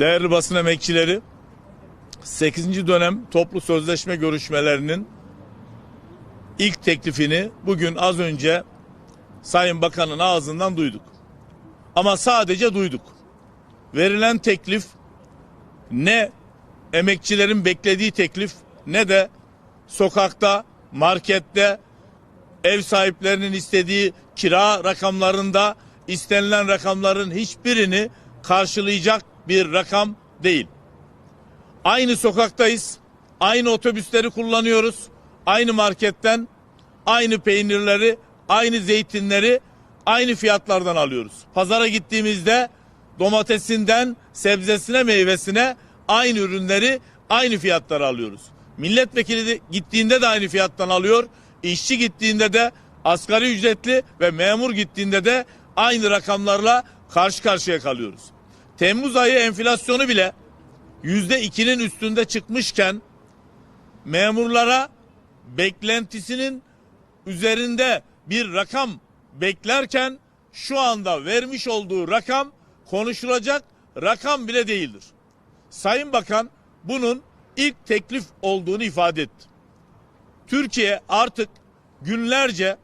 Değerli basın emekçileri, 8. dönem toplu sözleşme görüşmelerinin ilk teklifini bugün az önce Sayın Bakan'ın ağzından duyduk. Ama sadece duyduk. Verilen teklif ne emekçilerin beklediği teklif ne de sokakta, markette, ev sahiplerinin istediği kira rakamlarında istenilen rakamların hiçbirini karşılayacak bir rakam değil. Aynı sokaktayız. Aynı otobüsleri kullanıyoruz. Aynı marketten aynı peynirleri, aynı zeytinleri aynı fiyatlardan alıyoruz. Pazara gittiğimizde domatesinden sebzesine, meyvesine aynı ürünleri aynı fiyatlara alıyoruz. Milletvekili de gittiğinde de aynı fiyattan alıyor. İşçi gittiğinde de asgari ücretli ve memur gittiğinde de aynı rakamlarla karşı karşıya kalıyoruz. Temmuz ayı enflasyonu bile yüzde ikinin üstünde çıkmışken memurlara beklentisinin üzerinde bir rakam beklerken şu anda vermiş olduğu rakam konuşulacak rakam bile değildir. Sayın Bakan bunun ilk teklif olduğunu ifade etti. Türkiye artık günlerce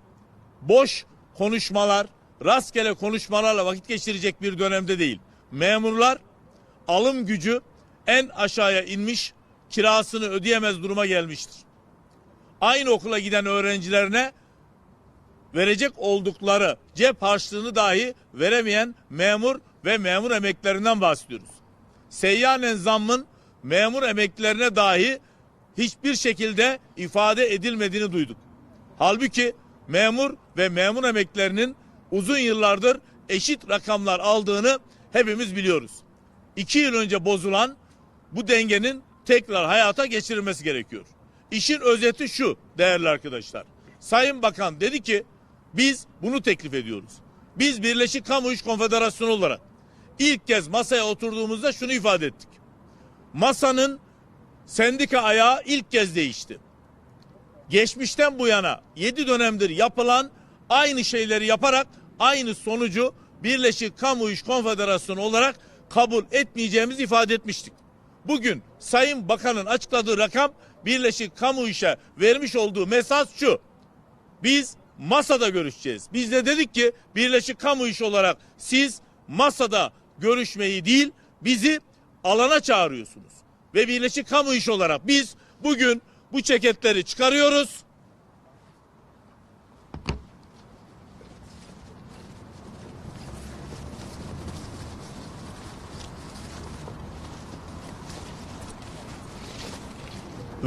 boş konuşmalar, rastgele konuşmalarla vakit geçirecek bir dönemde değil. Memurlar alım gücü en aşağıya inmiş, kirasını ödeyemez duruma gelmiştir. Aynı okula giden öğrencilerine verecek oldukları cep harçlığını dahi veremeyen memur ve memur emeklerinden bahsediyoruz. Seyyanen zammın memur emeklilerine dahi hiçbir şekilde ifade edilmediğini duyduk. Halbuki memur ve memur emeklilerinin uzun yıllardır eşit rakamlar aldığını hepimiz biliyoruz. İki yıl önce bozulan bu dengenin tekrar hayata geçirilmesi gerekiyor. İşin özeti şu değerli arkadaşlar. Sayın Bakan dedi ki biz bunu teklif ediyoruz. Biz Birleşik Kamu İş Konfederasyonu olarak ilk kez masaya oturduğumuzda şunu ifade ettik. Masanın sendika ayağı ilk kez değişti. Geçmişten bu yana 7 dönemdir yapılan aynı şeyleri yaparak aynı sonucu Birleşik Kamu İş Konfederasyonu olarak kabul etmeyeceğimizi ifade etmiştik. Bugün Sayın Bakan'ın açıkladığı rakam Birleşik Kamu İş'e vermiş olduğu mesaj şu. Biz masada görüşeceğiz. Biz de dedik ki Birleşik Kamu İş olarak siz masada görüşmeyi değil bizi alana çağırıyorsunuz. Ve Birleşik Kamu İş olarak biz bugün bu ceketleri çıkarıyoruz.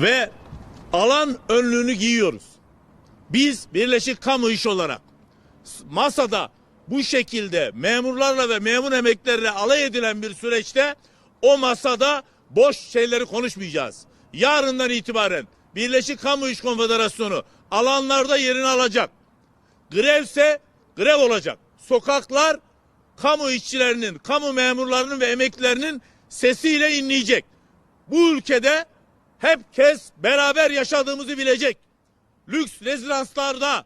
Ve alan önlüğünü giyiyoruz. Biz Birleşik Kamu İş olarak masada bu şekilde memurlarla ve memur emeklerine alay edilen bir süreçte o masada boş şeyleri konuşmayacağız. Yarından itibaren Birleşik Kamu İş Konfederasyonu alanlarda yerini alacak. Grevse grev olacak. Sokaklar kamu işçilerinin, kamu memurlarının ve emeklilerinin sesiyle inleyecek. Bu ülkede herkes beraber yaşadığımızı bilecek. Lüks rezidanslarda,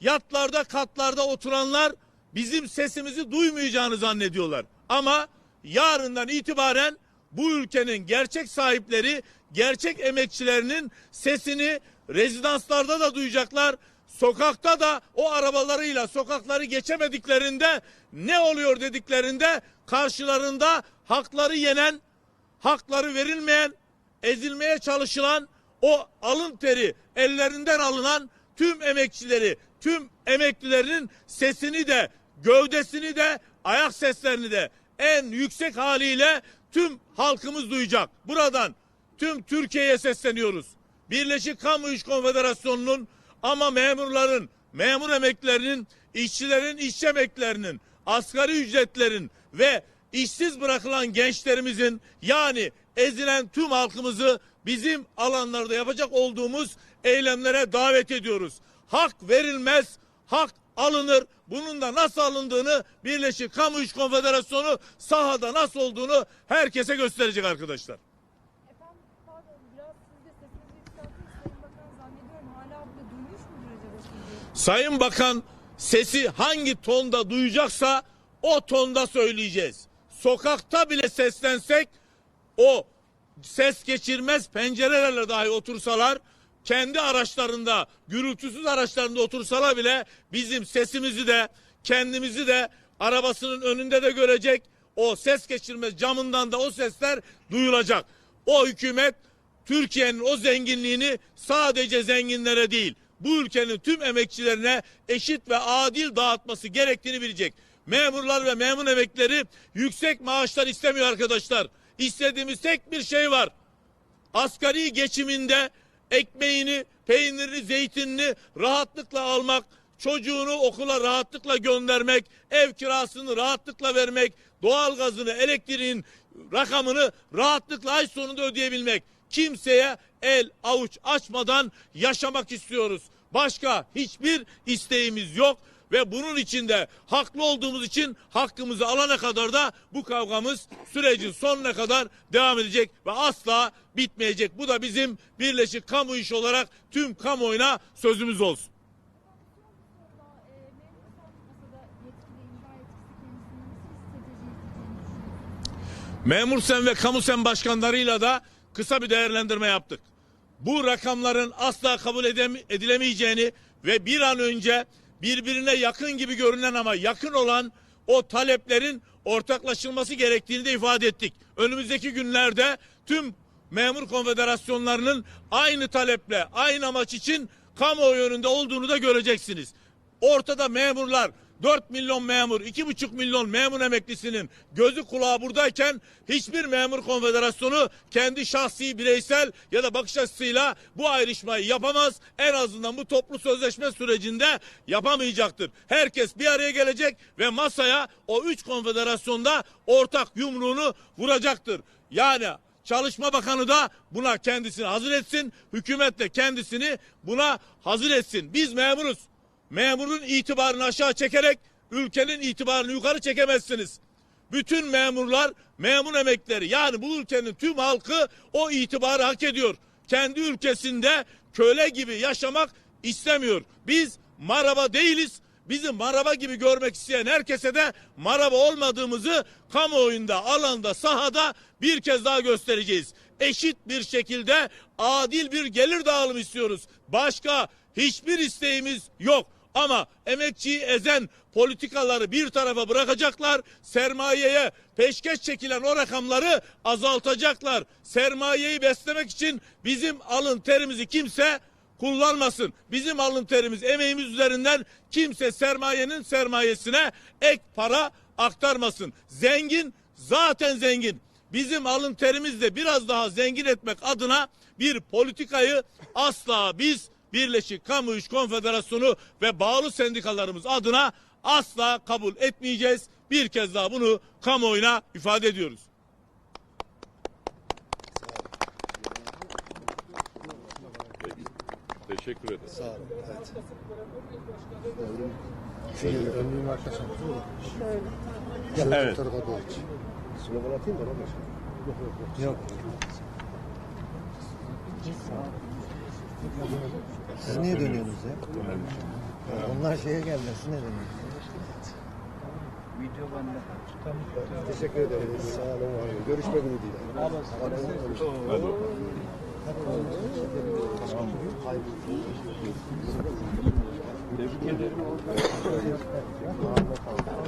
yatlarda, katlarda oturanlar bizim sesimizi duymayacağını zannediyorlar. Ama yarından itibaren bu ülkenin gerçek sahipleri, gerçek emekçilerinin sesini rezidanslarda da duyacaklar. Sokakta da o arabalarıyla sokakları geçemediklerinde ne oluyor dediklerinde karşılarında hakları yenen, hakları verilmeyen, ezilmeye çalışılan o alın teri ellerinden alınan tüm emekçileri, tüm emeklilerin sesini de, gövdesini de, ayak seslerini de en yüksek haliyle tüm halkımız duyacak. Buradan tüm Türkiye'ye sesleniyoruz. Birleşik Kamu İş Konfederasyonu'nun ama memurların, memur emeklerinin, işçilerin, işçi emeklerinin, asgari ücretlerin ve işsiz bırakılan gençlerimizin yani ezilen tüm halkımızı bizim alanlarda yapacak olduğumuz eylemlere davet ediyoruz. Hak verilmez, hak alınır. Bunun da nasıl alındığını Birleşik Kamu İş Konfederasyonu sahada nasıl olduğunu herkese gösterecek arkadaşlar. Efendim pardon biraz siz de sesinizi yükselttiniz Sayın Bakan zannediyorum hala burada duymuş mudur acaba sizi? Sayın Bakan sesi hangi tonda duyacaksa o tonda söyleyeceğiz. sokakta bile seslensek o ses geçirmez pencerelerle dahi otursalar kendi araçlarında gürültüsüz araçlarında otursalar bile bizim sesimizi de kendimizi de arabasının önünde de görecek o ses geçirmez camından da o sesler duyulacak. O hükümet Türkiye'nin o zenginliğini sadece zenginlere değil bu ülkenin tüm emekçilerine eşit ve adil dağıtması gerektiğini bilecek. Memurlar ve memur emeklileri yüksek maaşlar istemiyor arkadaşlar. İstediğimiz tek bir şey var. Asgari geçiminde ekmeğini, peynirini, zeytinini rahatlıkla almak, çocuğunu okula rahatlıkla göndermek, ev kirasını rahatlıkla vermek, doğalgazını, elektriğin rakamını rahatlıkla ay sonunda ödeyebilmek. Kimseye el avuç açmadan yaşamak istiyoruz. Başka hiçbir isteğimiz yok ve bunun içinde haklı olduğumuz için hakkımızı alana kadar da bu kavgamız sürecin sonuna kadar devam edecek ve asla bitmeyecek. Bu da bizim Birleşik Kamu İş olarak tüm kamuoyuna sözümüz olsun. Memur? Memursen ve kamusen başkanlarıyla da kısa bir değerlendirme yaptık. Bu rakamların asla kabul edilemeyeceğini ve bir an önce birbirine yakın gibi görünen ama yakın olan o taleplerin ortaklaşılması gerektiğini de ifade ettik. Önümüzdeki günlerde tüm memur konfederasyonlarının aynı taleple, aynı amaç için kamuoyu önünde olduğunu da göreceksiniz. Ortada memurlar 4 milyon memur, 2,5 milyon memur emeklisinin gözü kulağı buradayken hiçbir memur konfederasyonu kendi şahsi, bireysel ya da bakış açısıyla bu ayrışmayı yapamaz. En azından bu toplu sözleşme sürecinde yapamayacaktır. Herkes bir araya gelecek ve masaya o üç konfederasyonda ortak yumruğunu vuracaktır. Yani Çalışma Bakanı da buna kendisini hazır etsin. Hükümet de kendisini buna hazır etsin. Biz memuruz. Memurun itibarını aşağı çekerek ülkenin itibarını yukarı çekemezsiniz. Bütün memurlar, memur emekleri yani bu ülkenin tüm halkı o itibarı hak ediyor. Kendi ülkesinde köle gibi yaşamak istemiyor. Biz maraba değiliz. Bizi maraba gibi görmek isteyen herkese de maraba olmadığımızı kamuoyunda, alanda, sahada bir kez daha göstereceğiz. Eşit bir şekilde adil bir gelir dağılımı istiyoruz. Başka hiçbir isteğimiz yok. Ama emekçiyi ezen politikaları bir tarafa bırakacaklar. Sermayeye peşkeş çekilen o rakamları azaltacaklar. Sermayeyi beslemek için bizim alın terimizi kimse kullanmasın. Bizim alın terimiz, emeğimiz üzerinden kimse sermayenin sermayesine ek para aktarmasın. Zengin zaten zengin. Bizim alın terimizle biraz daha zengin etmek adına bir politikayı asla biz Birleşik Kamu İş Konfederasyonu ve bağlı sendikalarımız adına asla kabul etmeyeceğiz. Bir kez daha bunu kamuoyuna ifade ediyoruz. Teşekkür ederim. Sağ olun. Evet. Şöyle önlüğün arkasına. Şöyle. Evet. Tarafa doğru. Slogan atayım da baba. Yok yok. Siz niye dönüyorsunuz ya? Onlar şeye geldi. Siz ne dönüyorsunuz? Video bende. Teşekkür ederim. Sağ olun. Görüşmek ümidiyle. Tebrik ederim.